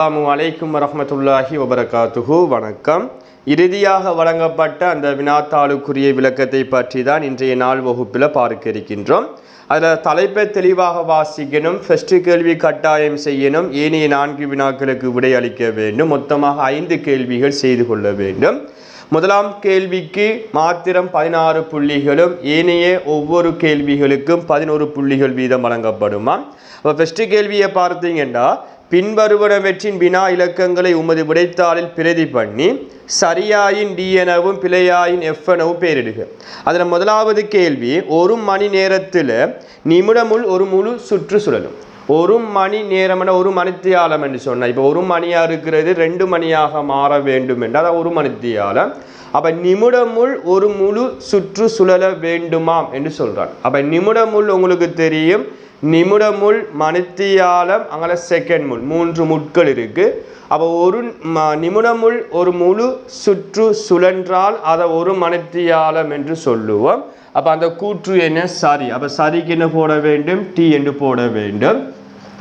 அஸ்லாமு அலைக்கும் வரமத்துல்லாஹி வபரகாத்துஹு. வணக்கம். இறுதியாக வழங்கப்பட்ட அந்த வினாத்தாளுக்குரிய விளக்கத்தை பற்றி தான் இன்றைய நாள் வகுப்பில் பார்க்க இருக்கின்றோம். அதில் தலைப்பை தெளிவாக வாசிக்கணும் ஃபஸ்ட்டு கேள்வி கட்டாயம் செய்யணும் ஏனைய நான்கு வினாக்களுக்கு விடை அளிக்க வேண்டும் மொத்தமாக ஐந்து கேள்விகள் செய்து கொள்ள வேண்டும். முதலாம் கேள்விக்கு மாத்திரம் பதினாறு புள்ளிகளும் ஏனைய ஒவ்வொரு கேள்விகளுக்கும் பதினோரு புள்ளிகள் வீதம் வழங்கப்படுமா? அப்போ ஃபஸ்ட்டு கேள்வியை பார்த்தீங்கன்னா பின்வருவனவற்றின் வினா இலக்கங்களை உமது விடைத்தாளில் பிரதி பண்ணி சரியாயின் டி எனவும் பிழையாயின் எஃப் எனவும் பெயரிடுக. அதில் முதலாவது கேள்வி ஒரு மணி நேரத்தில் நிமிடமுள் ஒரு முழு சுற்று சுழலும். ஒரு மணி நேரம்னா ஒரு மணித்தியாலம் என்று சொன்னால் இப்போ ஒரு மணியாக இருக்கிறது ரெண்டு மணியாக மாற வேண்டும் என்றால் ஒரு மணித்தியாலம். அப்போ நிமிடமுள் ஒரு முழு சுற்று சுழல வேண்டுமாம் என்று சொல்கிறான் அப்போ நிமிடமுள் உங்களுக்கு தெரியும். நிமிடமுள் மணித்தியாலம் அங்கே செகண்ட் முள் மூன்று முட்கள் இருக்குது அப்போ ஒரு ம நிமிடமுள் ஒரு முழு சுற்று சுழன்றால் அதை ஒரு மணித்தியாலம் என்று சொல்லுவோம். அப்போ அந்த கூற்று என்ன? சரி. அப்போ சரிக்கு என்ன போட வேண்டும்? டி என்று போட வேண்டும்.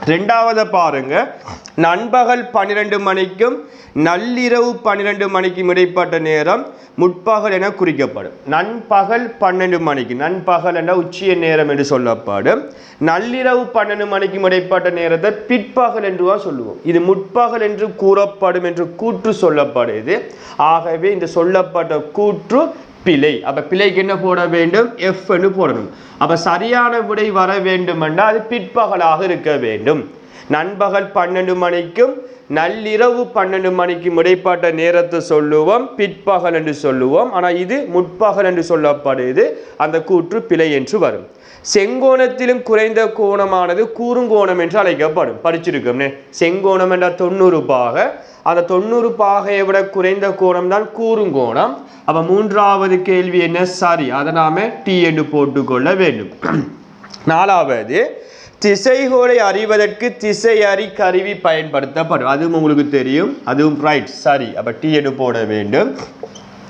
ரெண்டாவது பாருங்க. நண்பகல் பன்னிரெண்டு மணிக்கும் நள்ளிரவு பன்னிரெண்டு மணிக்கும் இடைப்பட்ட நேரம் முற்பகல் என குறிக்கப்படும். நண்பகல் பன்னெண்டு மணிக்கு நண்பகல் என உச்சிய நேரம் என்று சொல்லப்படும். நள்ளிரவு பன்னெண்டு மணிக்கும் இடைப்பட்ட நேரத்தை பிற்பகல் என்று சொல்லுவோம். இது முற்பகல் என்று கூறப்படும் என்று கூற்று சொல்லப்படுது. ஆகவே இந்த சொல்லப்பட்ட கூற்று பிழை. அப்போ பிழைக்கு என்ன போட வேண்டும்? எஃப்னு போடணும். அப்போ சரியான விடை வர வேண்டுமென்றால் அது பிற்பகலாக இருக்க வேண்டும். நண்பகல் பன்னெண்டு மணிக்கும் நள்ளிரவு பன்னெண்டு மணிக்கும் இடைப்பட்ட நேரத்தை சொல்லுவோம் பிற்பகல் என்று சொல்லுவோம். ஆனால் இது முற்பகல் என்று சொல்லப்படுது. அந்த கூற்று பிழை என்று வரும். செங்கோணத்திலும் குறைந்த கோணமானது கூறுங்கோணம் என்று அழைக்கப்படும். படிச்சிருக்கோம்னே. செங்கோணம் என்ற தொண்ணூறு பாக. அந்த தொண்ணூறு பாகையை விட குறைந்த கோணம் தான் கூறுங்கோணம். அப்போ மூன்றாவது கேள்வி என்ன? சரி. அதை நாம டி என்று போட்டுக்கொள்ள வேண்டும். நாலாவது திசைகோளை அறிவதற்கு திசையறி கருவி பயன்படுத்தப்படும். அதுவும் உங்களுக்கு தெரியும். அதுவும் ரைட் சரி அப்போ டி போட வேண்டும்.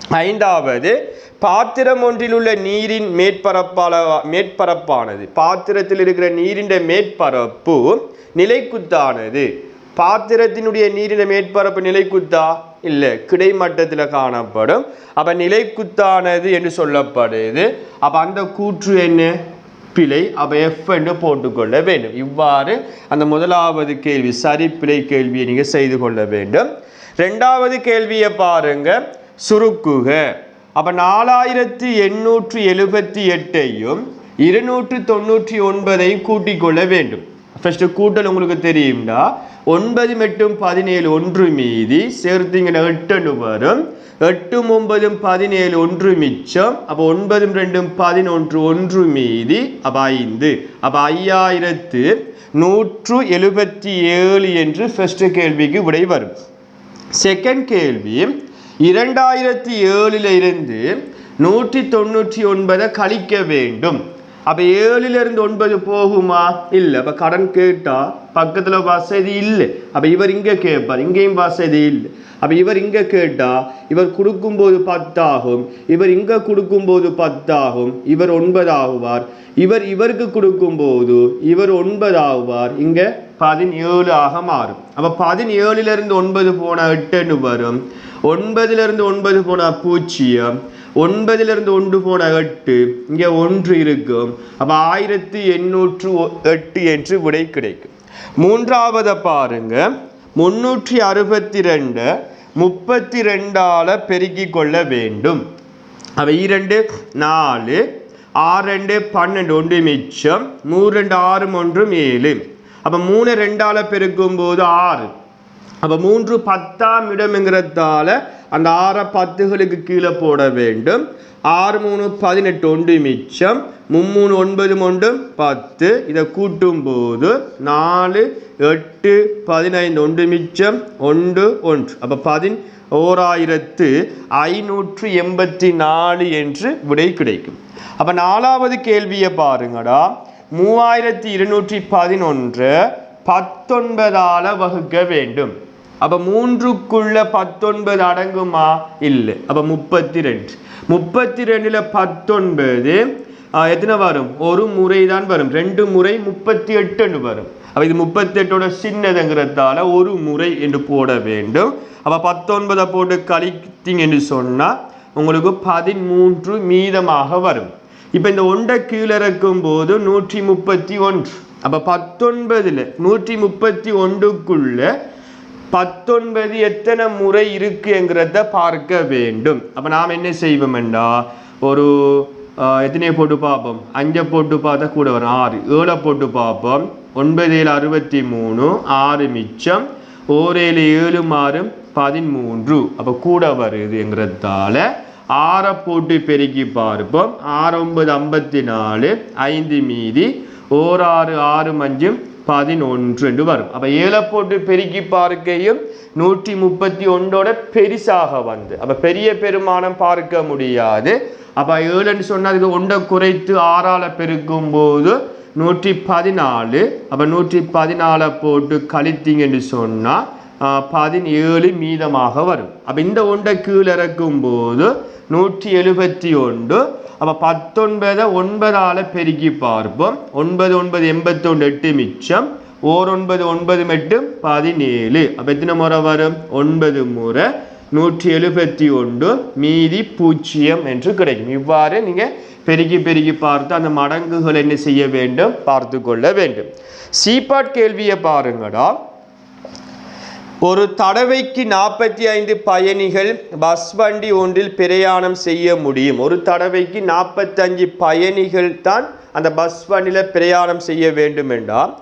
ஐந்தாவது பாத்திரம் ஒன்றில் உள்ள நீரின் மேற்பரப்பால மேற்பரப்பானது. பாத்திரத்தில் இருக்கிற நீரின் மேற்பரப்பு நிலைக்குத்தானது. பாத்திரத்தினுடைய நீரின் மேற்பரப்பு நிலைக்குத்தா? இல்லை கிடைமட்டத்தில் காணப்படும். அப்போ நிலைக்குத்தானது என்று சொல்லப்படுது. அப்போ அந்த கூற்று என்ன? பிழை அப்ப எஃப் என்று போட்டுக்கொள்ள வேண்டும். இவ்வாறு அந்த முதலாவது கேள்வி சரி பிழை கேள்வியை நீங்கள் செய்து கொள்ள வேண்டும். ரெண்டாவது கேள்வியை பாருங்க. சுருக்குக. அப்ப நாலாயிரத்தி எண்ணூற்றி எழுபத்தி எட்டையும் இருநூற்று தொண்ணூற்றி ஒன்பதையும் கூட்டிக் கொள்ள வேண்டும். ஃபஸ்ட்டு கூட்டல் உங்களுக்கு தெரியும்டா. ஒன்பது மட்டும் பதினேழு ஒன்று மீதி. சேர்த்தீங்கன்னா எட்டுன்னு வரும். எட்டும் ஒன்பதும் பதினேழு ஒன்று மிச்சம். அப்போ ஒன்பதும் ரெண்டும் பதினொன்று ஒன்று மீதி. அப்போ ஐந்து. அப்போ ஐயாயிரத்து நூற்று எழுபத்தி ஏழு என்று ஃபஸ்ட்டு கேள்விக்கு விடை வரும். செகண்ட் கேள்வி இரண்டாயிரத்தி ஏழில் இருந்து நூற்றி தொண்ணூற்றி ஒன்பதை கழிக்க வேண்டும். அப்ப ஏழுல இருந்து ஒன்பது போகுமா? இல்ல. அப்ப கடன் கேட்டா பக்கத்துல வசதி இல்லை. அப்ப இவர் இங்க கேட்பார் இங்கேயும் வசதி இல்லை. அப்ப இவர் இங்க கேட்டா இவர் கொடுக்கும்போது பத்தாகும். இவர் இங்க கொடுக்கும்போது பத்தாகும். இவர் ஒன்பதாகுவார். இவர் இவருக்கு கொடுக்கும்போது இவர் ஒன்பது ஆகுவார் இங்க பதினேழு ஆக மாறும். அப்ப பதினேழுல இருந்து ஒன்பது போனால் எட்டுன்னு வரும். ஒன்பதுல இருந்து ஒன்பது போன பூஜ்ஜியம். ஒன்பதிலிருந்து ஒன்று போன எட்டு இங்கே ஒன்று இருக்கும். அப்போ ஆயிரத்தி எண்ணூற்று ஒ- எட்டு என்று விடை கிடைக்கும். மூன்றாவதை பாருங்க. முன்னூற்றி அறுபத்தி ரெண்டு முப்பத்தி ரெண்டால் பெருக்கி கொள்ள வேண்டும். அப்ப இரண்டு நாலு ஆறு ரெண்டு பன்னெண்டு ஒன்று மிச்சம் மூணு ரெண்டு ஆறு ஒன்றும் ஏழு. அப்போ மூணு ரெண்டால் பெருக்கும் போது ஆறு. அப்போ மூன்று பத்தாம் இடம்ங்கிறதால அந்த ஆறை பத்துகளுக்கு கீழே போட வேண்டும். ஆறு மூணு பதினெட்டு ஒன்று மிச்சம். மும்மூணு ஒன்பது ஒன்றும் பத்து. இதை கூட்டும் போது நாலு எட்டு பதினைந்து ஒன்று மிச்சம். ஒன்று ஒன்று. அப்போ பதின் ஓராயிரத்து ஐநூற்று எண்பத்தி நாலு என்று விடை கிடைக்கும். அப்போ நாலாவது கேள்வியை பாருங்கடா. மூவாயிரத்தி இருநூற்றி பதினொன்று பத்தொன்பதால் வகுக்க வேண்டும். அப்போ மூன்றுக்குள்ள பத்தொன்பது அடங்குமா? இல்லை. அப்போ முப்பத்தி ரெண்டு முப்பத்தி ரெண்டுல பத்தொன்பது எத்தனை வரும்? ஒரு முறை தான் வரும். ரெண்டு முறை முப்பத்தி எட்டுன்னு வரும். அப்போ இது முப்பத்தி எட்டோட சின்னதுங்கிறதால ஒரு முறை என்று போட வேண்டும். அப்போ பத்தொன்பதை போட்டு கழித்தீங்க என்று சொன்னால் உங்களுக்கு பதிமூன்று மீதமாக வரும். இப்போ இந்த ஒன்றை கீழே இருக்கும் போது நூற்றி முப்பத்தி ஒன்று. அப்போ பத்தொன்பதுல நூற்றி முப்பத்தி ஒன்றுக்குள்ள பத்தொன்பது எத்தனை முறை இருக்குங்கிறத பார்க்க வேண்டும். அப்ப நாம் என்ன செய்வோம்டா ஒரு எத்தனையை போட்டு பார்ப்போம். அஞ்சை போட்டு பார்த்தா கூட வரும். ஆறு. ஏழை போட்டு பார்ப்போம். ஒன்பது ஏழு அறுபத்தி மூணு ஆறு மிச்சம். ஓரேழு ஏழு ஆறு பதிமூன்று. அப்போ கூட வருதுங்கிறதால ஆறை போட்டு பெருக்கி பார்ப்போம். ஆறு ஒன்பது ஐம்பத்தி நாலு ஐந்து மீதி. ஓர் ஆறு ஆறு மஞ்சும் பதினொன்று என்று வரும். அப்ப ஏழை போட்டு பெருக்கி பார்க்கையும் நூற்றி முப்பத்தி ஒன்றோட பெரிசாக வந்து. அப்ப பெரிய பெருமானம் பார்க்க முடியாது. அப்ப ஏழுன்னு சொன்னா அதுக்கு ஒன்றை குறைத்து ஆறால பெருக்கும் போது நூற்றி பதினாலு. அப்ப நூற்றி பதினாலை போட்டு கழித்தீங்கன்னு சொன்னா பதினேழு மீதமாக வரும். அப்ப இந்த ஒன்றை கீழே இறக்கும் போது நூற்றி எழுபத்தி ஒன்று அப்போ பத்தொன்பதை ஒன்பதால் பெருக்கி பார்ப்போம். ஒன்பது ஒன்பது எண்பத்தொன்று எட்டு மிச்சம். ஓர் ஒன்பது ஒன்பது மட்டும் பதினேழு. அப்போ எத்தனை முறை வரும்? ஒன்பது முறை. நூற்றி எழுபத்தி ஒன்று. மீதி பூஜ்ஜியம் என்று கிடைக்கும். இவ்வாறு நீங்கள் பெருகி பெருகி பார்த்து அந்த மடங்குகள் என்ன செய்ய வேண்டும்? பார்த்து கொள்ள வேண்டும். சீபாட் கேள்வியை பாருங்கடா. ஒரு தடவைக்கு நாற்பத்தி ஐந்து பயணிகள் பஸ் வண்டி ஒன்றில் பிரயாணம் செய்ய முடியும். ஒரு தடவைக்கு நாற்பத்தஞ்சு பயணிகள் தான் அந்த பஸ் வண்டியில் பிரயாணம் செய்ய வேண்டும் என்றால்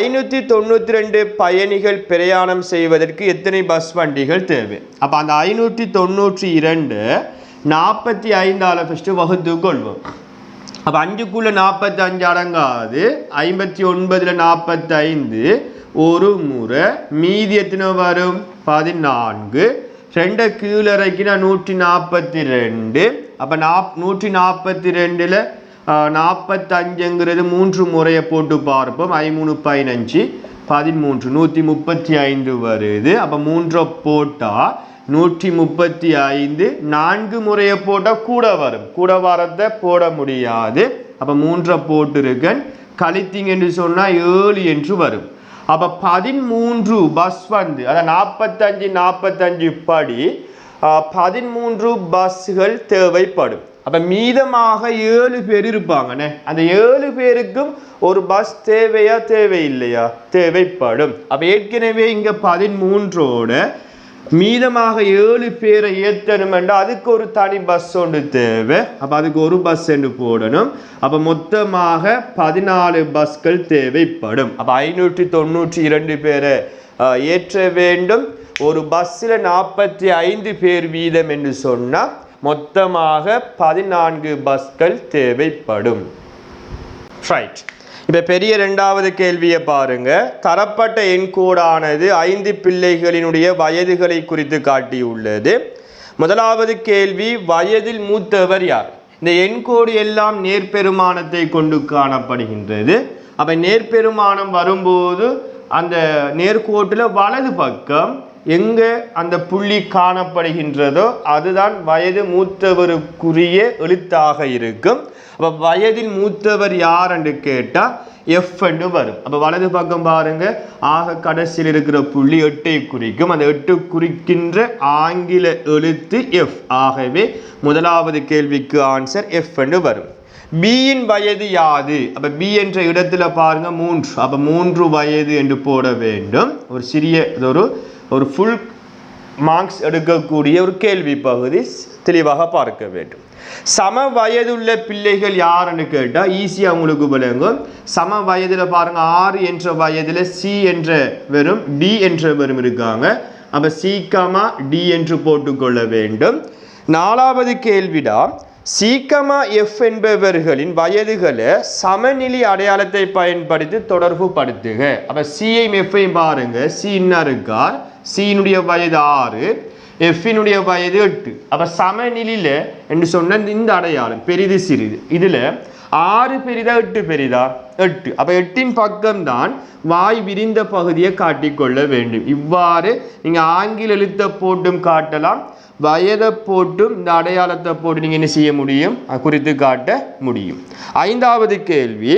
ஐநூற்றி தொண்ணூற்றி ரெண்டு பயணிகள் பிரயாணம் செய்வதற்கு எத்தனை பஸ் வண்டிகள் தேவை? அப்போ அந்த ஐநூற்றி தொண்ணூற்றி இரண்டு நாற்பத்தி ஐந்தால் ஃபஸ்ட்டு வகுத்து கொள்வோம். அப்போ அஞ்சுக்குள்ளே நாற்பத்தஞ்சு அடங்காது ஐம்பத்தி ஒன்பதில் நாற்பத்தைந்து ஒரு முறை மீதி எத்தனை வரும்? பதினான்கு. ரெண்டை கீழே நூற்றி நாற்பத்தி ரெண்டு அப்போ நாப் நூற்றி நாற்பத்தி ரெண்டில் நாற்பத்தஞ்சுங்கிறது மூன்று முறையை போட்டு பார்ப்போம். ஐமூணு பதினஞ்சு. பதிமூன்று நூற்றி முப்பத்தி ஐந்து வருது. அப்போ மூன்றை போட்டால் நூற்றி முப்பத்தி ஐந்து நான்கு முறையை போட்டால் கூட வரும். கூட வரத்தை போட முடியாது. அப்போ மூன்றை போட்டிருக்கேன். கழித்தீங்கன்னு சொன்னால் ஏழு என்று வரும். அப்போ பதிமூன்று பஸ் வந்து அதான் நாற்பத்தஞ்சு நாற்பத்தஞ்சு படி பதிமூன்று பஸ்கள் தேவைப்படும். அப்போ மீதமாக ஏழு பேர் இருப்பாங்கண்ணே. அந்த ஏழு பேருக்கும் ஒரு பஸ் தேவையா தேவையில்லையா? தேவைப்படும். அப்போ ஏற்கனவே இங்கே பதிமூன்றோட மீதமாக ஏழு பேரை ஏற்றணுமெண்டா அதுக்கு ஒரு தனி பஸ் ஒன்று தேவை. அப்போ அதுக்கு ஒரு பஸ் என்று போடணும். அப்போ மொத்தமாக பதினாலு பஸ்கள் தேவைப்படும். அப்போ ஐநூற்றி தொண்ணூற்றி இரண்டு பேரை ஏற்ற வேண்டும். ஒரு பஸ்ஸில் நாற்பத்தி ஐந்து பேர் வீதம் என்று சொன்னால் மொத்தமாக பதினான்கு பஸ்கள் தேவைப்படும். ரைட் இப்போ பெரிய ரெண்டாவது கேள்வியை பாருங்க. தரப்பட்ட எண்கோடானது ஐந்து பிள்ளைகளினுடைய வயதுகளை குறித்து காட்டியுள்ளது. முதலாவது கேள்வி வயதில் மூத்தவர் யார்? இந்த எண்கோடு எல்லாம் நேர்பெருமானத்தை கொண்டு காணப்படுகின்றது. அப்போ நேர்பெருமானம் வரும்போது அந்த நேர்கோட்டில் வலது பக்கம் எங்கே அந்த புள்ளி காணப்படுகின்றதோ அதுதான் வயது மூத்தவருக்குரிய எழுத்தாக இருக்கும். அப்போ வயதில் மூத்தவர் யார் என்று கேட்டால் எஃப் என்று வரும். அப்போ வலது பக்கம் பாருங்க. ஆக கடைசியில் இருக்கிற புள்ளி எட்டை குறிக்கும். அந்த எட்டு குறிக்கின்ற ஆங்கில எழுத்து எஃப் ஆகவே முதலாவது கேள்விக்கு ஆன்சர் எஃப் என்று வரும். பியின் வயது யாது? அப்போ பி என்ற இடத்துல பாருங்க மூன்று. அப்போ மூன்று வயது என்று போட வேண்டும். ஒரு சிறிய ஒரு ஒரு ஃபுல் மார்க்ஸ் எடுக்கக்கூடிய ஒரு கேள்வி பகுதி தெளிவாக பார்க்க வேண்டும். சம வயதுள்ள பிள்ளைகள் யாருன்னு கேட்டால் ஈஸியாக உங்களுக்கு விளங்கும். சம வயதில் பாருங்கள் ஆறு என்ற வயதில் சி என்ற வெறும் டி என்ற வெறும் இருக்காங்க. அப்போ சீக்கமாக டி என்று போட்டுக்கொள்ள வேண்டும். நாலாவது கேள்விடா சீக்கமா எஃப் என்பவர்களின் வயதுகளை சமநிலை அடையாளத்தை பயன்படுத்தி தொடர்பு படுத்துக அப்போ சிஐம் எஃப்ஐயும் பாருங்கள் சி என்ன இருக்கார் சியினுடைய வயது ஆறு எஃபினுடைய வயது எட்டு. அப்போ சமநிலையில் என்று சொன்ன இந்த அடையாளம் பெரிது சிறிது. இதில் ஆறு பெரிதா எட்டு பெரிதா? எட்டு. அப்போ எட்டின் பக்கம்தான் வாய் விரிந்த பகுதியை காட்டிக்கொள்ள வேண்டும். இவ்வாறு நீங்கள் ஆங்கில எழுத்தை போட்டும் காட்டலாம் வயதை போட்டும் இந்த அடையாளத்தை போட்டு நீங்கள் என்ன செய்ய முடியும்? குறித்து காட்ட முடியும். ஐந்தாவது கேள்வி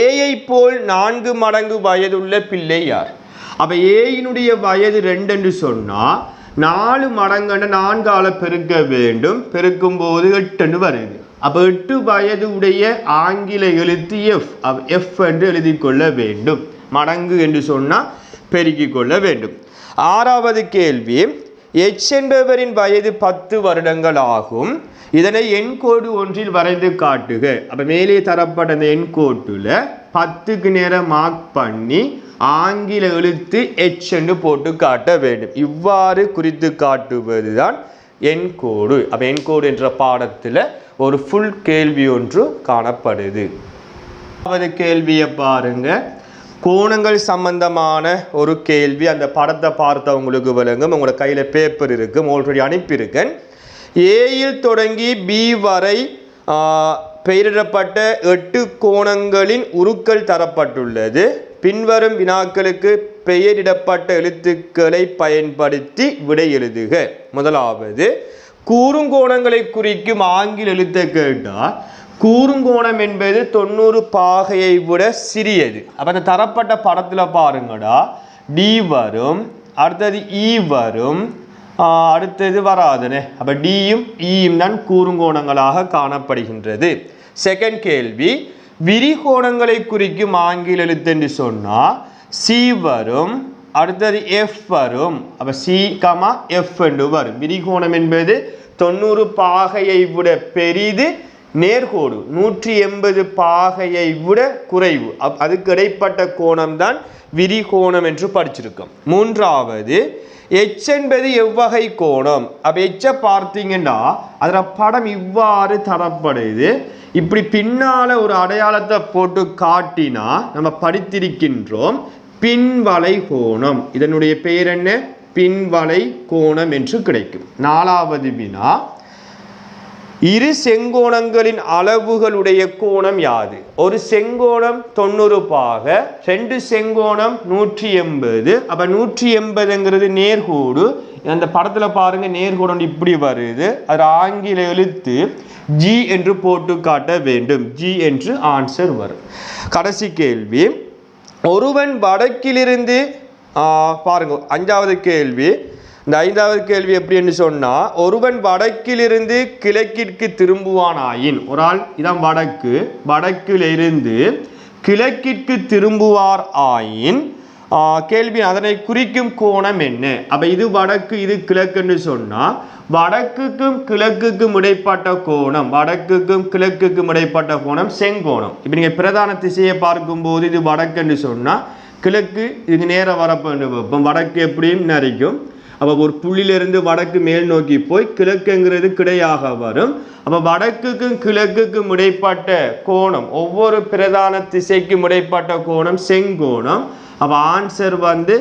ஏயை போல் நான்கு மடங்கு வயதுள்ள பிள்ளை யார்? அப்போ ஏயினுடைய வயது ரெண்டு என்று சொன்னால் நாலு மடங்கன்னு நான்கால பெருக்க வேண்டும். பெருக்கும் போது எட்டுன்னு வருது. அப்போ எட்டு வயது உடைய ஆங்கில எழுத்து எஃப் எஃப் என்று எழுதி கொள்ள வேண்டும். மடங்கு என்று சொன்னால் பெருக்கிக் கொள்ள வேண்டும். ஆறாவது கேள்வி. எச் என்பவரின் வயது பத்து வருடங்கள் ஆகும். இதனை எண்கோடு ஒன்றில் வரைந்து காட்டுக. அப்போ மேலே தரப்பட்ட அந்த எண்கோட்டுல பத்துக்கு நேரம் மார்க் பண்ணி ஆங்கில எழுத்து எச் என்று போட்டு காட்ட வேண்டும். இவ்வாறு குறித்து காட்டுவதுதான் எண்கோடு அப்போ என்கோடு என்ற பாடத்தில் ஒரு ஃபுல் கேள்வி ஒன்று காணப்படுது. முதலாவது கேள்வியை பாருங்க. கோணங்கள் சம்பந்தமான ஒரு கேள்வி அந்த படத்தை பார்த்தவங்களுக்கு விளங்கும். உங்களோட கையில் பேப்பர் இருக்கும். ஆல்ரெடி அனுப்பியிருக்கேன். ஏயில் தொடங்கி பி வரை பெயரிடப்பட்ட எட்டு கோணங்களின் உருக்கள் தரப்பட்டுள்ளது. பின்வரும் வினாக்களுக்கு பெயரிடப்பட்ட எழுத்துக்களை பயன்படுத்தி விடை எழுதுக. முதலாவது கூறுங்கோணங்களை குறிக்கும் ஆங்கில எழுத்தை கேட்டால் கூறுங்கோணம் என்பது தொண்ணூறு பாகையை விட சிறியது. அப்போ அந்த தரப்பட்ட படத்தில் பாருங்கடா. டி வரும் அடுத்தது இ வரும் அடுத்தது வராதுனே. அப்போ டியும் ஈயும் e தான் கூறுங்கோணங்களாக காணப்படுகின்றது. செகண்ட் கேள்வி விரிகோணங்களை குறிக்கும் ஆங்கில எழுத்து என்று சொன்னால் சி வரும் அடுத்தது எஃப் வரும். அப்போ சி கமா எஃப் என்று வரும். விரிகோணம் என்பது தொண்ணூறு பாகையை விட பெரிது நேர்கோடு. நூற்றி எண்பது பாகையை விட குறைவு. அப்- அதுக்கு இடைப்பட்ட கோணம்தான் விரிகோணம் என்று படிச்சிருக்கோம். மூன்றாவது எச் என்பது எவ்வகை கோணம். அப்போ எச்சை பார்த்தீங்கன்னா அதில் படம் இவ்வாறு தரப்படுது. இப்படி பின்னால் ஒரு அடையாளத்தை போட்டு காட்டினா நம்ம படித்திருக்கின்றோம் பின்வலை கோணம். இதனுடைய பெயர் என்ன? பின்வலை கோணம் என்று கிடைக்கும். நாலாவது வினா இரு செங்கோணங்களின் அளவுகளுடைய கோணம் யாது? ஒரு செங்கோணம் தொண்ணூறு பாக ரெண்டு செங்கோணம் நூற்றி எண்பது. அப்ப நூற்றி எண்பதுங்கிறது நேர்கோடு. அந்த படத்துல பாருங்க நேர்கோடு இப்படி வருது. அது ஆங்கில எழுத்து ஜி என்று போட்டு காட்ட வேண்டும். ஜி என்று ஆன்சர் வரும். கடைசி கேள்வி. ஒருவன் வடக்கிலிருந்து பாருங்க அஞ்சாவது கேள்வி. இந்த ஐந்தாவது கேள்வி எப்படின்னு சொன்னால் ஒருவன் வடக்கிலிருந்து கிழக்கிற்கு திரும்புவானாயின். ஒரு ஆள் இதான் வடக்கு. வடக்கிலிருந்து கிழக்கிற்கு திரும்புவார் ஆயின் கேள்வி அதனை குறிக்கும் கோணம் என்ன? அப்போ இது வடக்கு இது கிழக்குன்னு சொன்னால் வடக்குக்கும் கிழக்குக்கும் இடைப்பட்ட கோணம் வடக்குக்கும் கிழக்குக்கும் இடைப்பட்ட கோணம் செங்கோணம். இப்போ நீங்கள் பிரதான திசையை பார்க்கும்போது இது வடக்குன்னு சொன்னால் கிழக்கு இது நேர வரப்பு வைப்போம். வடக்கு எப்படின்னு நினைக்கும் அப்போ ஒரு புள்ளியிலிருந்து வடக்கு மேல் நோக்கி போய் கிழக்குங்கிறது கிடையாக வரும். அப்போ வடக்குக்கும் கிழக்குக்கும் இடைப்பட்ட கோணம் ஒவ்வொரு பிரதான திசைக்கும் இடைப்பட்ட கோணம் செங்கோணம். அப்போ ஆன்சர் வந்து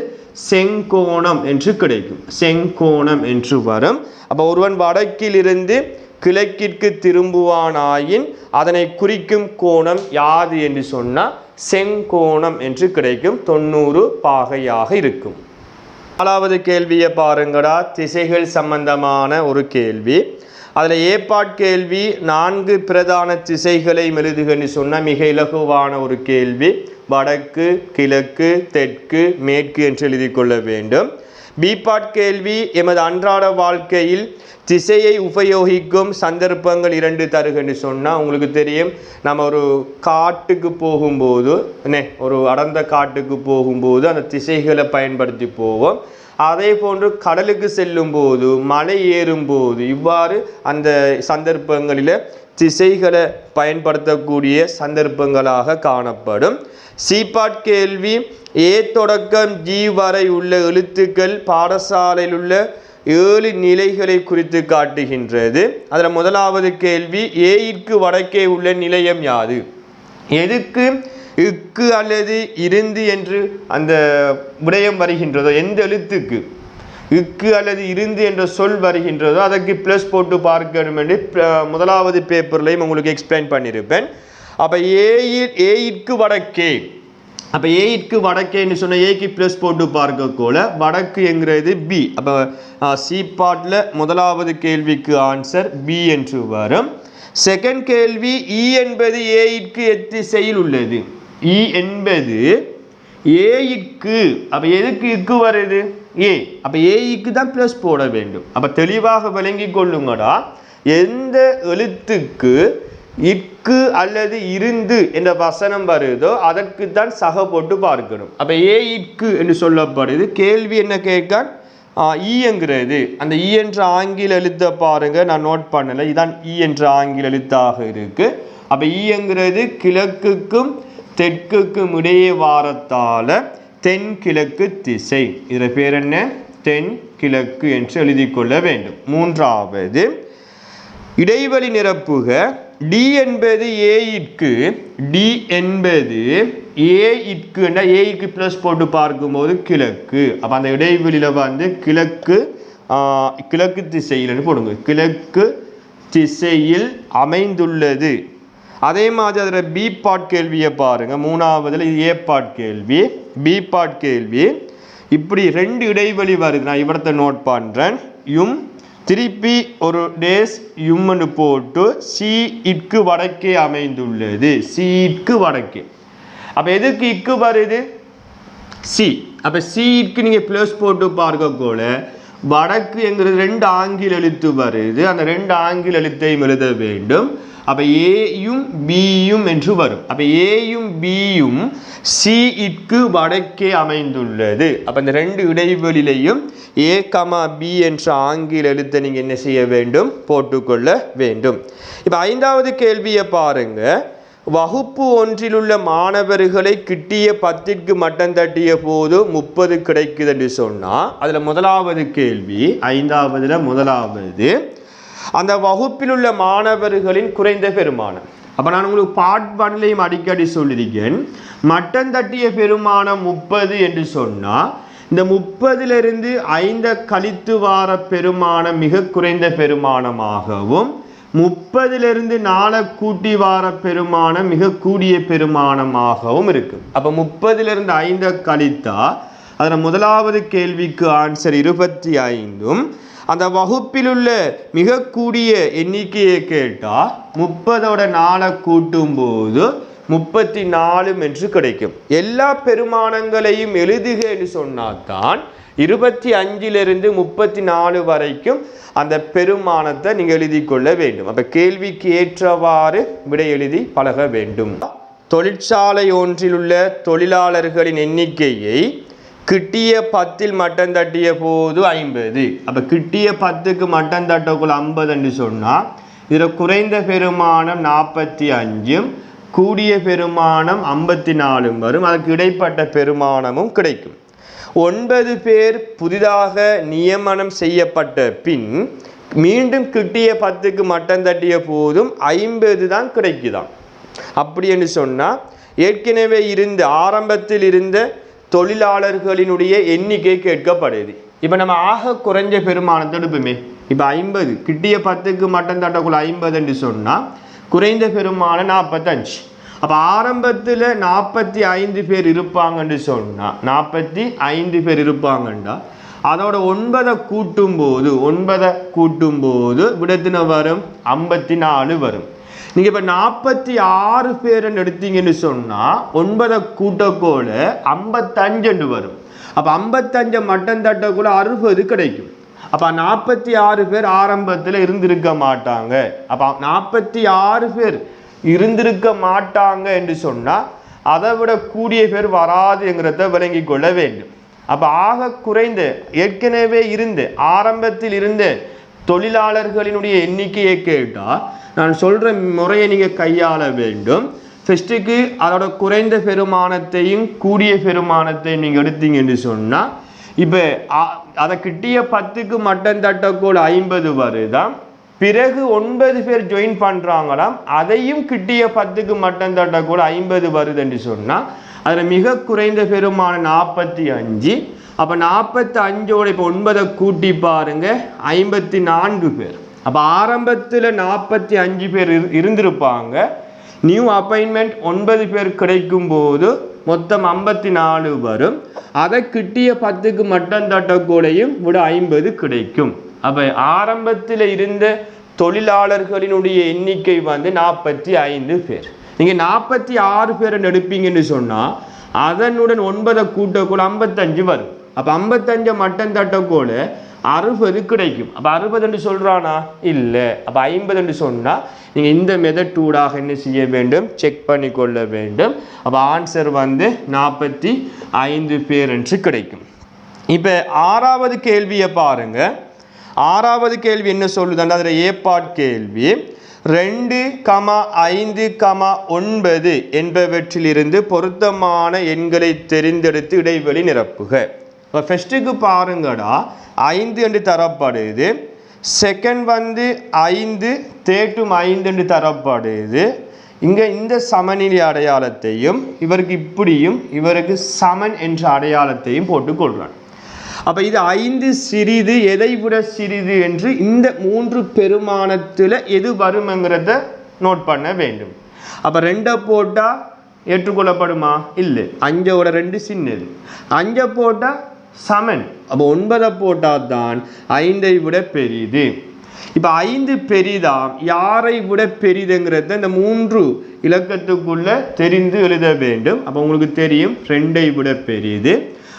செங்கோணம் என்று கிடைக்கும். செங்கோணம் என்று வரும். அப்போ ஒருவன் வடக்கிலிருந்து கிழக்கிற்கு திரும்புவானாயின் அதனை குறிக்கும் கோணம் யாது என்று சொன்னால் செங்கோணம் என்று கிடைக்கும். தொண்ணூறு பாகையாக இருக்கும். நாலாவது கேள்வியை பாருங்கடா. திசைகள் சம்பந்தமான ஒரு கேள்வி. அதில் ஏப்பாட் கேள்வி நான்கு பிரதான திசைகளை மெழுதுகன்னு சொன்னால் மிக இலகுவான ஒரு கேள்வி. வடக்கு கிழக்கு தெற்கு மேற்கு என்று எழுதி கொள்ள வேண்டும். பிபாட் கேள்வி எமது அன்றாட வாழ்க்கையில் திசையை உபயோகிக்கும் சந்தர்ப்பங்கள் இரண்டு தருகன்னு சொன்னால் உங்களுக்கு தெரியும். நம்ம ஒரு காட்டுக்கு போகும்போது என்ன ஒரு அடர்ந்த காட்டுக்கு போகும்போது அந்த திசைகளை பயன்படுத்தி போவோம். அதே போன்று கடலுக்கு செல்லும் போது மலை ஏறும் போது இவ்வாறு அந்த சந்தர்ப்பங்களில் திசைகளை பயன்படுத்தக்கூடிய சந்தர்ப்பங்களாக காணப்படும். சீபாட் கேள்வி ஏ தொடக்கம் ஜி வரை உள்ள எழுத்துக்கள் பாடசாலையில் உள்ள ஏழு நிலைகளை குறித்து காட்டுகின்றது? அதில் முதலாவது கேள்வி ஏயிற்கு வடக்கே உள்ள நிலையம் யாது? எதுக்கு இக்கு அல்லது இருந்து என்று அந்த விடயம் வருகின்றதோ எந்த எழுத்துக்கு? இக்கு அல்லது இருந்து என்ற சொல் வருகின்றதோ அதற்கு ப்ளஸ் போட்டு பார்க்கணும் என்று முதலாவது பேப்பர்லையும் உங்களுக்கு எக்ஸ்பிளைன் பண்ணியிருப்பேன். அப்போ ஏயில் ஏயிற்கு வடக்கே அப்போ ஏயிற்கு வடக்கேன்னு சொன்ன ஏக்கு ப்ளஸ் போட்டு பார்க்கக்கூட வடக்கு என்கிறது பி அப்போ சி பாட்டில் முதலாவது கேள்விக்கு ஆன்சர் பி என்று வரும். செகண்ட் கேள்வி இ என்பது ஏயிற்கு எத்திசையில் உள்ளது. இ என்பது ஏயிற்கு அப்போ எதுக்கு இக்கு வருது? ஏ. அப்போ ஏயிக்கு தான் ப்ளஸ் போட வேண்டும். அப்போ தெளிவாக விளங்கி கொள்ளுங்கடா. எந்த எழுத்துக்கு இக்கு அல்லது இருந்து என்ற வசனம் வருதோ அதற்கு தான் சக போட்டு பார்க்கணும். அப்போ ஏ இக்கு என்று சொல்லப்படுது. கேள்வி என்ன கேட்க ஈ என்கிறது. அந்த ஈ என்ற ஆங்கில எழுத்தை பாருங்க. நான் நோட் பண்ணலை. இதான் ஈ என்ற ஆங்கில எழுத்தாக இருக்கு. அப்போ ஈ என்கிறது கிழக்குக்கும் தெற்குக்கும் இடையே வாரத்தால தென்கிழக்கு திசை. இதில் பேர் என்ன? தென் கிழக்கு என்று எழுதி கொள்ள வேண்டும். மூன்றாவது இடைவெளி நிரப்புக. டி என்பது ஏயிற்கு டி என்பது ஏயிற்கு ஏயிக்கு ப்ளஸ் போட்டு பார்க்கும்போது கிழக்கு. அப்போ அந்த இடைவெளியில் வந்து கிழக்கு கிழக்கு திசையில்னு போடுங்க. கிழக்கு திசையில் அமைந்துள்ளது. அதே மாதிரி அதில் பி பாட் கேள்வியை பாருங்க. மூணாவதுல இது ஏ பாட் கேள்வி பி பாட் கேள்வி. இப்படி ரெண்டு இடைவெளி வருது. நான் இவரத்தை நோட் பண்ணுறேன் யும் திருப்பி ஒரு டேஸ் யும்னு போட்டு சி இட்கு வடக்கே அமைந்துள்ளது. சி இட்கு வடக்கே. அப்போ எதுக்கு இக்கு வருது? சி அப்போ சிக்கு நீங்கள் ப்ளஸ் போட்டு பார்க்கக்கூட வடக்கு என்கிறது ரெண்டு ஆங்கில எழுத்து வருது. அந்த ரெண்டு ஆங்கில எழுத்தையும் எழுத வேண்டும். அப்போ ஏயும் பியும் என்று வரும். அப்போ ஏயும் பியும் சிஇக்கு வடக்கே அமைந்துள்ளது. அப்போ இந்த ரெண்டு இடைவெளியிலையும் ஏ கமா பி என்ற ஆங்கில எழுத்தை நீங்கள் என்ன செய்ய வேண்டும்? போட்டுக்கொள்ள வேண்டும். இப்போ ஐந்தாவது கேள்வியை பாருங்க. வகுப்பு ஒன்றிலுள்ள மாணவர்களை கிட்டிய பத்திற்கு மட்டம் தட்டிய போது முப்பது கிடைக்குது என்று சொன்னால் அதில் முதலாவது கேள்வி ஐந்தாவதுல முதலாவது அந்த வகுப்பில் உள்ள மாணவர்களின் குறைந்த பெருமானம். அப்போ நான் உங்களுக்கு பார்ட் ஒன்லையும் அடிக்கடி சொல்லியிருக்கேன். மட்டம் தட்டிய பெருமானம் முப்பது என்று சொன்னால் இந்த முப்பதிலிருந்து ஐந்த கழித்து வார பெருமானம் மிக குறைந்த பெருமானமாகவும் முப்பதிலிருந்து நாளை கூட்டி வார பெருமானம் மிக கூடிய பெருமானமாகவும் இருக்கு அப்போ முப்பதிலிருந்து ஐந்த கழித்தா அதில் முதலாவது கேள்விக்கு ஆன்சர் இருபத்தி ஐந்தும் அந்த வகுப்பிலுள்ள மிக கூடிய எண்ணிக்கையை கேட்டால் முப்பதோட நாளை கூட்டும் போது முப்பத்தி நாலு என்று கிடைக்கும். எல்லா பெருமானங்களையும் எழுதுக என்று சொன்னாதான் இருபத்தி அஞ்சிலிருந்து முப்பத்தி நாலு வரைக்கும் அந்த பெருமானத்தை நீங்கள் எழுதி கொள்ள வேண்டும். அப்போ கேள்விக்கு ஏற்றவாறு விடை எழுதி பழக வேண்டும். தொழிற்சாலை ஒன்றில் உள்ள தொழிலாளர்களின் எண்ணிக்கையை கிட்டிய பத்தில் மட்டம் தட்டிய போது ஐம்பது அப்போ கிட்டிய பத்துக்கு மட்டம் தட்டக்குள்ள ஐம்பதுன்னு சொன்னால் இதில் குறைந்த பெருமானம் நாற்பத்தி அஞ்சும் கூடிய பெருமானம் ஐம்பத்தி நாலும் வரும் அதுக்கு இடைப்பட்ட பெருமானமும் கிடைக்கும் ஒன்பது பேர் புதிதாக நியமனம் செய்யப்பட்ட பின் மீண்டும் கிட்டிய பத்துக்கு மட்டம் தட்டிய போதும் ஐம்பது தான் கிடைக்குதாம் அப்படி என்று சொன்னால் ஏற்கனவே இருந்த ஆரம்பத்தில் இருந்த தொழிலாளர்களினுடைய எண்ணிக்கை கேட்கப்படுது. இப்போ நம்ம ஆக குறைஞ்ச பெருமானத்தை எடுப்போமே. இப்போ ஐம்பது கிட்டிய பத்துக்கு மட்டன் தட்டக்குள்ள ஐம்பது என்று சொன்னால் குறைந்த பெருமானம் நாற்பத்தஞ்சு அப்போ ஆரம்பத்தில் நாற்பத்தி ஐந்து பேர் இருப்பாங்கன்னு சொன்னால் நாற்பத்தி ஐந்து பேர் இருப்பாங்கண்டா அதோட ஒன்பதை கூட்டும்போது ஒன்பதை கூட்டும்போது விடத்தின வரும்? ஐம்பத்தி நாலு வரும். நீங்கள் இப்போ நாற்பத்தி ஆறு பேருன்னு எடுத்தீங்கன்னு சொன்னால் ஒன்பதை கூட்டக்கோல ஐம்பத்தஞ்சுன்னு வரும். அப்போ ஐம்பத்தஞ்சை மட்டன் தட்டக்குள்ள அறுபது கிடைக்கும். அப்போ நாற்பத்தி ஆறு பேர் ஆரம்பத்தில் இருந்திருக்க மாட்டாங்க. அப்போ நாற்பத்தி ஆறு பேர் இருந்திருக்க மாட்டாங்க என்று சொன்னால் அதை விட கூடிய பேர் வராதுங்கிறத விளங்கி கொள்ள வேண்டும். அப்போ ஆக குறைந்து ஏற்கனவே இருந்து ஆரம்பத்தில் இருந்து தொழிலாளர்களினுடைய எண்ணிக்கையை கேட்டால் நான் சொல்கிற முறையை நீங்கள் கையாள வேண்டும். ஃபஸ்ட்டுக்கு அதோட குறைந்த பெருமானத்தையும் கூடிய பெருமானத்தையும் நீங்கள் எடுத்தீங்கன்னு சொன்னால் இப்போ அதை கிட்டிய பத்துக்கு மட்டன் தட்டக்கூட ஐம்பது வருதான் பிறகு ஒன்பது பேர் ஜாயின் பண்ணுறாங்களாம் அதையும் கிட்டிய பத்துக்கு மட்டன் தட்டக்கூட ஐம்பது வருது என்று சொன்னால் அதில் மிக குறைந்த பெருமான நாற்பத்தி அஞ்சு அப்போ நாற்பத்தி அஞ்சோட இப்போ ஒன்பதை கூட்டி பாருங்க ஐம்பத்தி நான்கு பேர். அப்போ ஆரம்பத்தில் நாற்பத்தி அஞ்சு பேர் இரு- இருந்திருப்பாங்க. நியூ அப்பாயின்மெண்ட் ஒன்பது பேர் கிடைக்கும் போது மொத்தம் ஐம்பத்தி நாலு வரும். அதை கிட்டிய பத்துக்கு மட்டம் தட்டக்கூடையும் விட ஐம்பது கிடைக்கும். அப்போ ஆரம்பத்தில் இருந்த தொழிலாளர்களினுடைய எண்ணிக்கை வந்து நாற்பத்தி ஐந்து பேர். நீங்கள் நாற்பத்தி ஆறு பேரை எடுப்பீங்கன்னு சொன்னால் அதனுடன் ஒன்பதை கூட்டக்கூட ஐம்பத்தஞ்சு வரும். அப்போ ஐம்பத்தஞ்சை மட்டன் தட்டக்கோடு அறுபது கிடைக்கும். அப்போ அறுபதுன்னு சொல்கிறானா இல்லை. அப்போ ஐம்பதுன்னு சொன்னால் நீங்கள் இந்த மெதட்டூடாக என்ன செய்ய வேண்டும்? செக் பண்ணி கொள்ள வேண்டும். அப்போ ஆன்சர் வந்து நாற்பத்தி ஐந்து பேர் என்று கிடைக்கும். இப்போ ஆறாவது கேள்வியை பாருங்கள் ஆறாவது கேள்வி என்ன சொல்லுதுன்னா அதில் ஏப்பாட் கேள்வி. ரெண்டு கமா ஐந்து கமா ஒன்பது என்பவற்றிலிருந்து பொருத்தமான எண்களை தெரிந்தெடுத்து இடைவெளி நிரப்புக. இப்போ ஃபஸ்ட்டுக்கு பாருங்கடா ஐந்து என்று தரப்படுது. செகண்ட் வந்து ஐந்து தேட்டும் ஐந்து என்று தரப்படுது. இங்கே இந்த சமநிலை அடையாளத்தையும் இவருக்கு இப்படியும் இவருக்கு சமன் என்ற அடையாளத்தையும் போட்டுக்கொள்கிறான் அப்போ இது ஐந்து சிறிது எதை விட சிறிது என்று இந்த மூன்று பெருமானத்தில் எது வருமங்கிறத நோட் பண்ண வேண்டும். அப்போ ரெண்டை போட்டால் ஏற்றுக்கொள்ளப்படுமா? இல்லை. அஞ்சோட ரெண்டு சின்னது அஞ்சை போட்டால் சமன். அப்போ ஒன்பதை போட்டால் தான் ஐந்தை விட பெரியது இப்போ ஐந்து பெரிதா? யாரை விட பெரிதுங்கிறத இந்த மூன்று இலக்கத்துக்குள்ள தெரிந்து எழுத வேண்டும். அப்போ உங்களுக்கு தெரியும் ரெண்டை விட பெரியது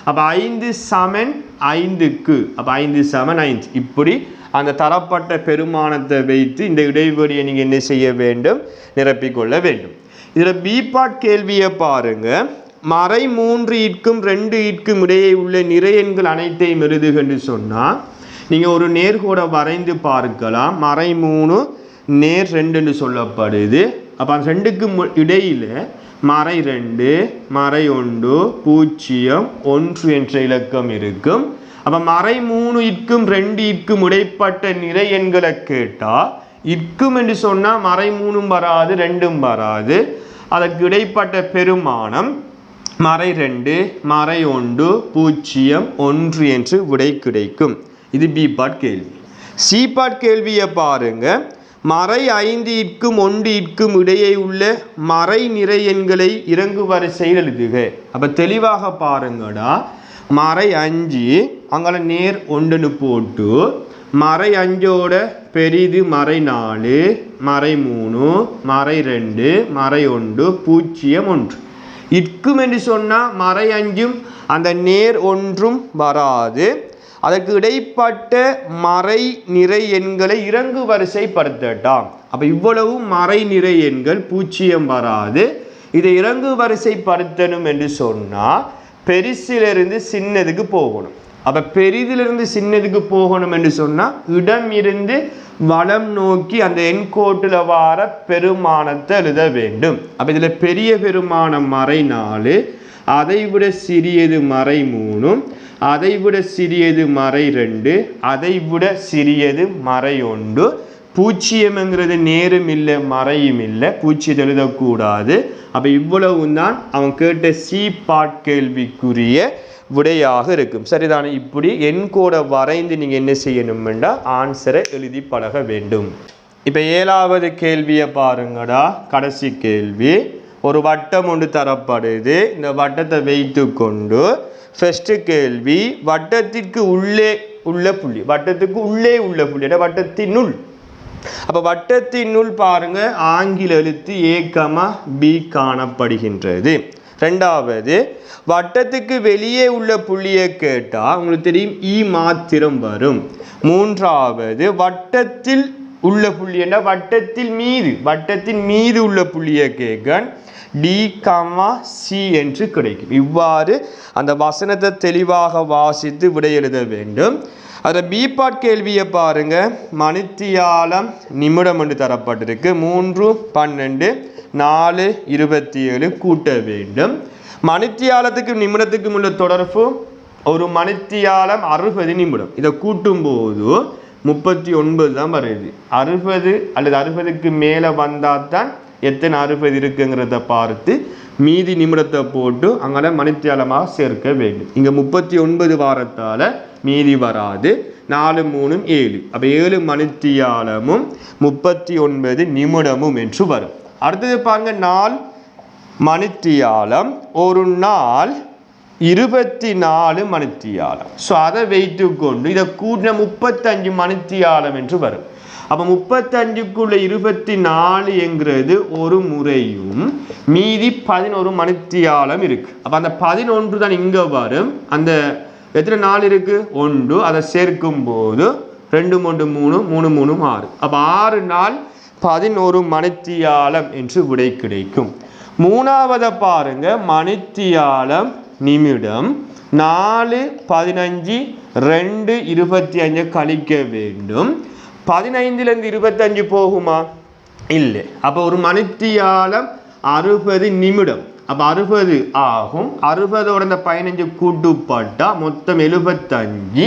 அப்போ ஐந்து சமன் ஐந்துக்கு. அப்போ ஐந்து சமன் ஐந்து. இப்படி அந்த தரப்பட்ட பெருமானத்தை வைத்து இந்த இடைவெளியை நீங்கள் என்ன செய்ய வேண்டும்? நிரப்பிக்கொள்ள வேண்டும். இதில் பீபாட் கேள்வியை பாருங்கள் மறை மூன்று இட்கும் ரெண்டு ஈட்கும் இடையே உள்ள நிறை எண்கள் அனைத்தையும் எழுதுகன்னு சொன்னால் நீங்கள் ஒரு நேர்கோடை வரைந்து பார்க்கலாம். மறை மூணு நேர் ரெண்டுன்னு சொல்லப்படுது. அப்போ அந்த ரெண்டுக்கு மு- மறை ரெண்டு மறை ஒன்று பூஜ்ஜியம் ஒன்று என்ற இலக்கம் இருக்கும். அப்போ மறை மூணு இற்கும் ரெண்டு இற்கும் இடைப்பட்ட நிறை எண்களை கேட்டால் இற்கும் என்று சொன்னால் மறை மூணும் வராது ரெண்டும் வராது. அதற்கு இடைப்பட்ட பெருமானம் மறை ரெண்டு மறை ஒன்று பூஜ்ஜியம் ஒன்று என்று விடை கிடைக்கும். இது பி பாட் கேள்வி. சி பாட் கேள்வியை பாருங்க. மறை ஐந்து ஒன்றிற்கும் ஒன்று இடையே உள்ள மறை நிறை எண்களை இறங்கு வரிசையில் எழுதுக. அப்போ தெளிவாக பாருங்கடா. மறை அஞ்சு அங்கே நேர் ஒன்றுன்னு போட்டு மறை அஞ்சோட பெரிது மறை நாலு மறை மூணு மறை ரெண்டு மறை ஒன்று பூஜ்ஜியம் ஒன்று. இட்கும் என்று சொன்னால் மறை அஞ்சும் அந்த நேர் ஒன்றும் வராது. அதற்கு இடைப்பட்ட மறை நிறை எண்களை இறங்கு வரிசைப்படுத்தட்டாம். அப்போ இவ்வளவு மறை நிறை எண்கள் பூச்சியம் வராது. இதை இறங்கு வரிசைப்படுத்தணும் என்று சொன்னால் பெருசிலிருந்து சின்னதுக்கு போகணும். அப்போ பெரிதிலிருந்து சின்னதுக்கு போகணும் என்று சொன்னால் இடம் இருந்து வளம் நோக்கி அந்த எண்கோட்டில் வார பெருமானத்தை எழுத வேண்டும். அப்போ இதில் பெரிய பெருமானம் மறை நாலு அதை விட சிறியது மறை மூணும் அதை விட சிறியது மறை ரெண்டு அதை விட சிறியது மறை ஒன்று. பூச்சியம்ங்கிறது நேரும் இல்லை மறையும் இல்லை பூச்சியத்தை எழுதக்கூடாது. அப்போ இவ்வளவும் தான் அவன் கேட்ட சி பாட் கேள்விக்குரிய விடையாக இருக்கும். சரிதானே? இப்படி என் கூட வரைந்து நீங்கள் என்ன செய்யணும்னா ஆன்சரை எழுதி பழக வேண்டும். இப்போ ஏழாவது கேள்வியை பாருங்கடா. கடைசி கேள்வி. ஒரு வட்டம் ஒன்று தரப்படுது. இந்த வட்டத்தை வைத்து கொண்டு ஃபஸ்ட்டு கேள்வி வட்டத்திற்கு உள்ளே உள்ள புள்ளி. வட்டத்துக்கு உள்ளே உள்ள புள்ளி வட்டத்தினுள் அப்போ வட்டத்தினுள் பாருங்க ஆங்கில எழுத்து ஏக்கமாக பி காணப்படுகின்றது. ரெண்டாவது வட்டத்துக்கு வெளியே உள்ள புள்ளியை கேட்டால் உங்களுக்கு தெரியும் இ மாத்திரம் வரும். மூன்றாவது வட்டத்தில் உள்ள புள்ளி என்ன? வட்டத்தில் மீது வட்டத்தின் மீது உள்ள புள்ளியை கேட்கன் டி கமா சி என்று கிடைக்கும். இவ்வாறு அந்த வசனத்தை தெளிவாக வாசித்து விடை எழுத வேண்டும். அதில் பீபாட் கேள்வியை பாருங்க. மணித்தியாலம் நிமிடம் என்று தரப்பட்டிருக்கு. மூன்று பன்னெண்டு நாலு இருபத்தி ஏழு கூட்ட வேண்டும். மணித்தியாலத்துக்கும் நிமிடத்துக்கும் உள்ள தொடர்பு ஒரு மணித்தியாலம் அறுபது நிமிடம். இதை கூட்டும்போது முப்பத்தி ஒன்பது தான் வருது. அறுபது அல்லது அறுபதுக்கு மேலே வந்தால் தான் எத்தனை அறுபது இருக்குங்கிறத பார்த்து மீதி நிமிடத்தை போட்டு அங்கே மணித்தியாலமாக சேர்க்க வேண்டும். இங்கே முப்பத்தி ஒன்பது வாரத்தால் மீதி வராது. நாலு மூணும் ஏழு. அப்போ ஏழு மணித்தியாலமும் முப்பத்தி ஒன்பது நிமிடமும் என்று வரும். அடுத்தது பாருங்க நாள் மணித்தியாலம். ஒரு நாள் இருபத்தி நாலு மணித்தியாலம். ஸோ அதை வைத்து கொண்டு இதை கூட்டின முப்பத்தஞ்சு மணித்தியாலம் என்று வரும். அப்போ முப்பத்தஞ்சுக்குள்ள இருபத்தி நாலு என்கிறது ஒரு முறையும் மீதி பதினோரு மணித்தியாலம் இருக்கு. அப்போ அந்த பதினொன்று தான் இங்கே வரும். அந்த எத்தனை நாள் இருக்கு? ஒன்று. அதை சேர்க்கும் போது ரெண்டு மூன்று மூணு மூணு மூணு ஆறு அப்போ ஆறு நாள் பதினோரு மணித்தியாலம் என்று விடை கிடைக்கும். மூணாவதை பாருங்க மணித்தியாலம் நிமிடம் நாலு பதினஞ்சு ரெண்டு இருபத்தி அஞ்சு கழிக்க வேண்டும். பதினைந்துலேருந்து இருபத்தஞ்சு போகுமா? இல்லை. அப்போ ஒரு மணித்தியாலம் அறுபது நிமிடம். அப்போ அறுபது ஆகும். அறுபதோட இந்த பதினஞ்சு கூட்டுப்பட்டால் மொத்தம் எழுபத்தஞ்சு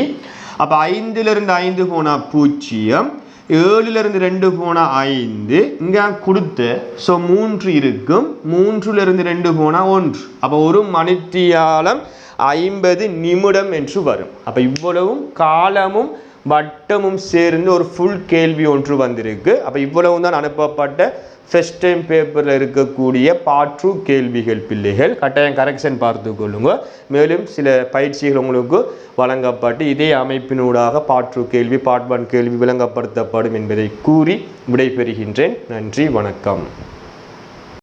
அப்போ ஐந்துலேருந்து ஐந்து போனால் பூஜ்ஜியம். ஏழுலேருந்து ரெண்டு போனால் ஐந்து இங்கே கொடுத்த ஸோ மூன்று இருக்கும். மூன்றுலேருந்து ரெண்டு போனால் ஒன்று. அப்போ ஒரு மணித்தியாலம் ஐம்பது நிமிடம் என்று வரும். அப்போ இவ்வளவும் காலமும் வட்டமும் சேர்ந்து ஒரு ஃபுல் கேள்வி ஒன்று வந்திருக்கு. அப்போ இவ்வளவு தான் அனுப்பப்பட்ட ஃபஸ்ட் டைம் பேப்பரில் இருக்கக்கூடிய பாற்று கேள்விகள் பிள்ளைகள். கட்டாயம் கரெக்ஷன் பார்த்து கொள்ளுங்க. மேலும் சில பயிற்சிகள் உங்களுக்கு வழங்கப்பட்டு இதே அமைப்பினூடாக பாற்று கேள்வி பார்ட் ஒன் கேள்வி விளங்கப்படுத்தப்படும் என்பதை கூறி விடைபெறுகின்றேன். நன்றி வணக்கம்.